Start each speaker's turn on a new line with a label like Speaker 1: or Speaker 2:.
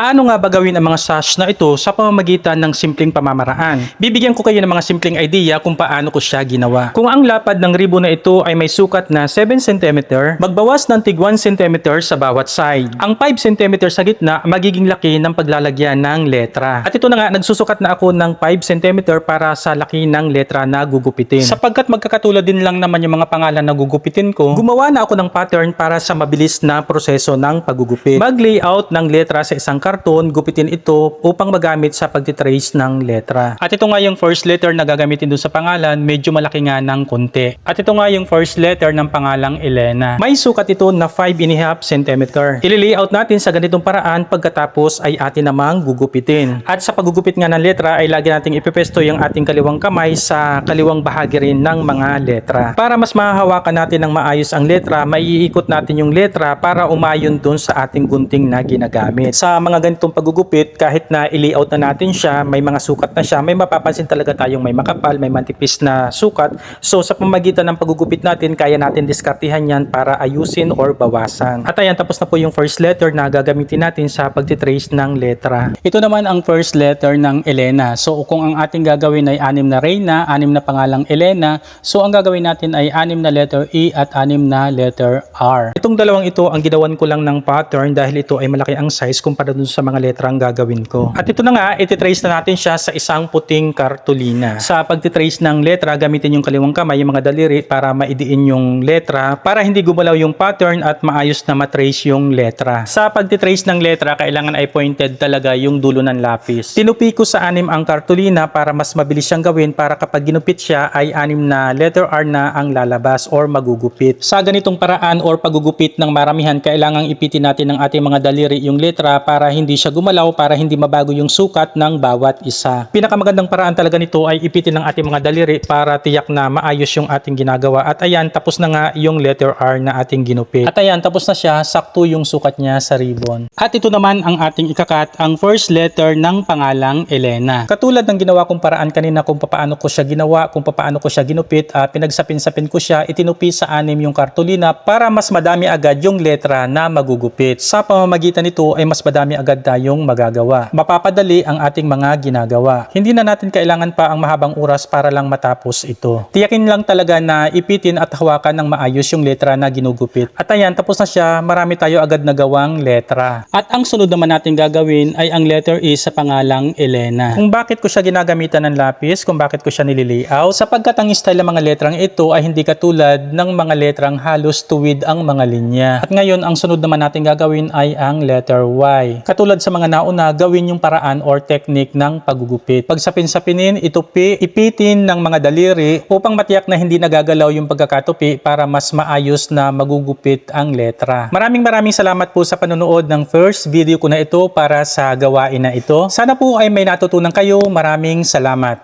Speaker 1: Paano nga ba gawin ang mga sash na ito sa pamamagitan ng simpleng pamamaraan? Bibigyan ko kayo ng mga simpleng idea kung paano ko siya ginawa. Kung ang lapad ng ribbon na ito ay may sukat na 7 cm, magbawas ng tig 1 cm sa bawat side. Ang 5 cm sa gitna magiging laki ng paglalagyan ng letra. At ito na nga, nagsusukat na ako ng 5 cm para sa laki ng letra na gugupitin. Sapagkat magkakatulad din lang naman yung mga pangalan na gugupitin ko, gumawa na ako ng pattern para sa mabilis na proseso ng paggugupit. Mag-layout ng letra sa isang karton, gupitin ito upang magamit sa pagtitrace ng letra. At ito nga yung first letter na gagamitin dun sa pangalan, medyo malaki nga ng konti. At ito nga yung first letter ng pangalang Elena. May sukat ito na 5 cm. Ili-layout natin sa ganitong paraan pagkatapos ay atin namang gugupitin. At sa paggugupit nga ng letra ay lagi nating ipipesto yung ating kaliwang kamay sa kaliwang bahagi rin ng mga letra. Para mas mahahawakan natin ng maayos ang letra, maiikot natin yung letra para umayon dun sa ating gunting na ginagamit. Sa mga ganitong paggugupit, kahit na i-layout na natin siya, may mga sukat na siya, may mapapansin talaga tayong may makapal, may mantipis na sukat. So sa pamagitan ng paggugupit natin, kaya natin diskartihan yan para ayusin or bawasan. At ayan, tapos na po yung first letter na gagamitin natin sa pagtitrace ng letra. Ito naman ang first letter ng Elena. So kung ang ating gagawin ay anim na Reyna, anim na pangalang Elena, so ang gagawin natin ay anim na letter E at anim na letter R. Itong dalawang ito, ang ginawan ko lang ng pattern dahil ito ay malaki ang size kumpara dun sa mga letrang gagawin ko. At ito na nga, ititrace na natin siya sa isang puting kartulina. Sa pagtitrace ng letra, gamitin yung kaliwang kamay, yung mga daliri para maidiin yung letra para hindi gumalaw yung pattern at maayos na matrace yung letra. Sa pagtitrace ng letra, kailangan ay pointed talaga yung dulo ng lapis. Tinupi ko sa anim ang kartulina para mas mabilis siyang gawin para kapag ginupit siya ay anim na letter R na ang lalabas or magugupit. Sa ganitong paraan or pagugupit ng maramihan, kailangang ipitin natin ng ating mga daliri yung letra para hindi siya gumalaw, para hindi mabago yung sukat ng bawat isa. Pinakamagandang paraan talaga nito ay ipitin ng ating mga daliri para tiyak na maayos yung ating ginagawa. At ayan, tapos na nga yung letter R na ating ginupit. At ayan, tapos na siya, sakto yung sukat niya sa ribbon. At ito naman ang ating ikakat, ang first letter ng pangalang Elena. Katulad ng ginawa kong paraan kanina kung paano ko siya ginawa, kung paano ko siya ginupit, ah, pinagsapin-sapin ko siya, itinupi sa anim yung kartulina para mas madami agad yung letra na magugupit. Sa pamamagitan nito ay mas madami agad tayong magagawa. Mapapadali ang ating mga ginagawa. Hindi na natin kailangan pa ang mahabang oras para lang matapos ito. Tiyakin lang talaga na ipitin at hawakan ng maayos yung letra na ginugupit. At ayan, tapos na siya, marami tayo agad nagawang letra. At ang sunod naman natin gagawin ay ang letter E sa pangalang Elena. Kung bakit ko siya ginagamitan ng lapis, kung bakit ko siya nililayout, sapagkat ang style ng mga letrang ito ay hindi katulad ng mga letrang halos tuwid ang mga linya. At ngayon, ang sunod naman natin gagawin ay ang letter Y. Katulad sa mga nauna, gawin yung paraan or technique ng paggugupit. Pagsapin-sapinin, itupi, ipitin ng mga daliri upang matiyak na hindi nagagalaw yung pagkakatupi para mas maayos na magugupit ang letra. Maraming maraming salamat po sa panonood ng first video ko na ito para sa gawain na ito. Sana po ay may natutunan kayo. Maraming salamat.